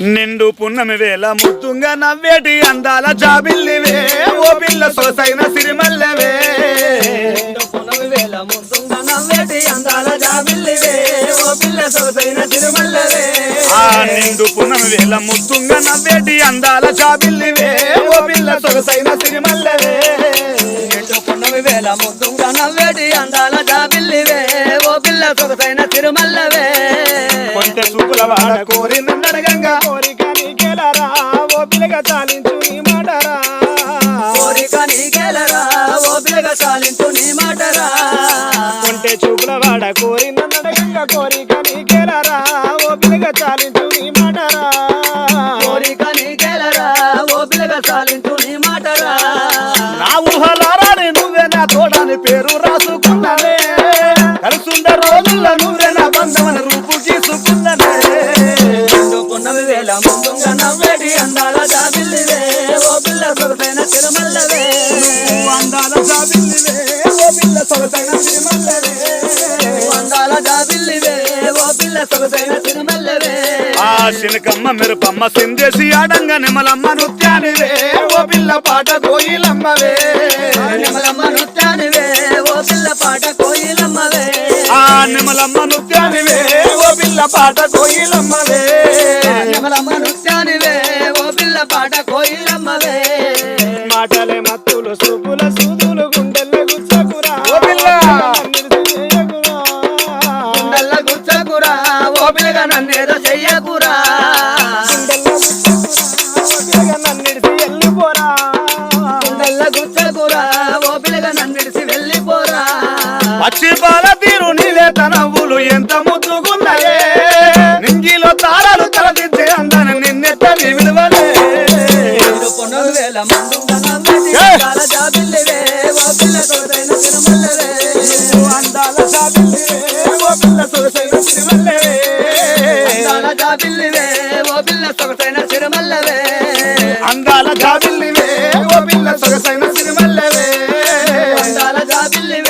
నిండు పున్నమి వేల ముత్తుంగా నవ్వేటి అందాల జాబిల్లివే ఓ పిల్ల సొసైన సిరిమల్లెవే నవ్వేటి అందాల జాబిల్లివే ఓ పిల్ల ఆ నిండు పున్నమి వేల ముత్తుంగా నవ్వేటి అందాల జాబిల్లివే ఓ పిల్ల సొగసైన సిరిమల్లెవే నిండు పునవి వేల ముందుగా నవ్వేటి అందాల జాబిల్లివే ఓ పిల్ల సొగసైన తిరుమల్లవే కొంచె చూపుల వాడ కోరి నన్నడగంగా కోరిక నీకెలరా ఓ పిల్లగా చాలించు నీ మాటరా. కోరిక నీకెలరా ఓ పిల్లగా సాలించు నీ మాటరా. కొంటే చూపుల వాడ కోరి నన్నడగంగా కోరిక నీకెలరా ఓ పిల్లగా చాలించు నీ మాటరా. కోరిక నీకెలరా ఓ పిల్లగా సాలించు నీ మాటరా. నా ఊహలారాని నువ్వే నా తోడని పేరు పున్నమి వేల ముందుగా నవ్వేటి అందాల జాబిల్లివే. ఓ పిల్ల సొగసైన తిరుమల్లవే. అందాల జాబిల్లివే. ఓ పిల్ల సొగసైన సిరిమల్లెవే అందాల జాబిల్లివే. ఓ పిల్ల సొగసైన తిరుమల్లవే. ఆ శనకమ్మ మెరుపమ్మ సిందేసి ఆడంగా నిమలమ్మ నృత్యానివే. ఓ పిల్ల పాట కోయిలమ్మవే. నిమలమ్మ నృత్యానివే. ఓ పిల్ల పాట కోయిలమ్మవే. ఆ నిమలమ్మ నృత్యానివే. ఓ పిల్ల పాట కోయిలమ్మవే. పిల్ల పాట కోయిలమ్మవే. మాటలే మత్తులు సూపుల సూదులు గుండెల్లో గుచ్చకురా. ఓ పిల్ల! గుండెల్ల గుచ్చకురా ఓ పిల్లగా నన్నేదో చెయ్యకురా. పచ్చి పాల తీరు నీలే తనవులు ఎంత ముద్దుగున్నాయే. నెల మందు అందాల జాబిల్లివే ఓ పిల్ల సొగసైన తిరుమల్లవే అందాల జాబిల్లివే ఓ పిల్ల సొగసైన తిరుమల్లవే అందాల జాబిల్లివే ఓ పిల్ల సొగసైన అందాల జాబిల్లివే